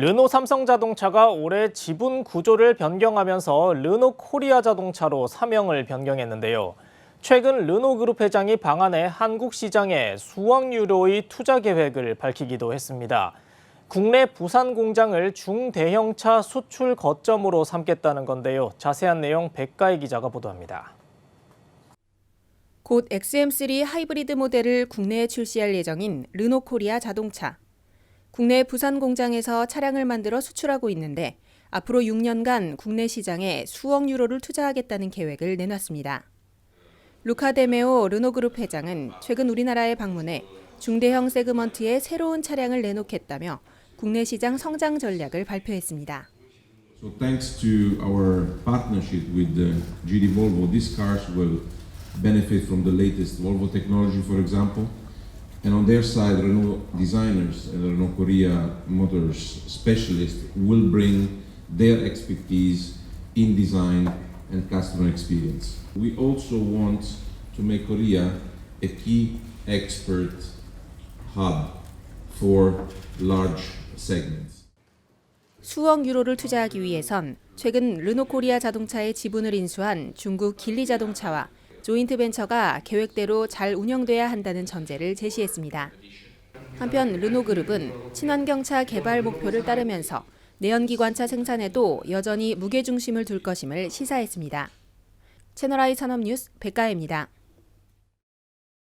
르노 삼성자동차가 올해 지분 구조를 변경하면서 르노 코리아 자동차로 사명을 변경했는데요. 최근 르노 그룹 회장이 방한해 한국 시장에 수억 유로의 투자 계획을 밝히기도 했습니다. 국내 부산 공장을 중대형차 수출 거점으로 삼겠다는 건데요. 자세한 내용 백가희 기자가 보도합니다. 곧 XM3 하이브리드 모델을 국내에 출시할 예정인 르노 코리아 자동차. 국내 부산 공장에서 차량을 만들어 수출하고 있는데 앞으로 6년간 국내 시장에 수억 유로를 투자하겠다는 계획을 내놨습니다. 루카 데메오 르노그룹 회장은 최근 우리나라에 방문해 중대형 세그먼트의 새로운 차량을 내놓겠다며 국내 시장 성장 전략을 발표했습니다. So thanks to our partnership with GD Volvo, these cars will benefit from the latest Volvo technology, for example. And on their side, Renault designers and Renault Korea Motors specialists will bring their expertise in design and customer experience. We also want to make Korea a key expert hub for large segments. 수억 유로를 투자하기 위해선 최근 르노 코리아 자동차의 지분을 인수한 중국 길리 자동차와 조인트 벤처가 계획대로 잘 운영돼야 한다는 전제를 제시했습니다. 한편 르노 그룹은 친환경차 개발 목표를 따르면서 내연기관차 생산에도 여전히 무게 중심을 둘 것임을 시사했습니다. 채널I 산업뉴스 백가혜입니다.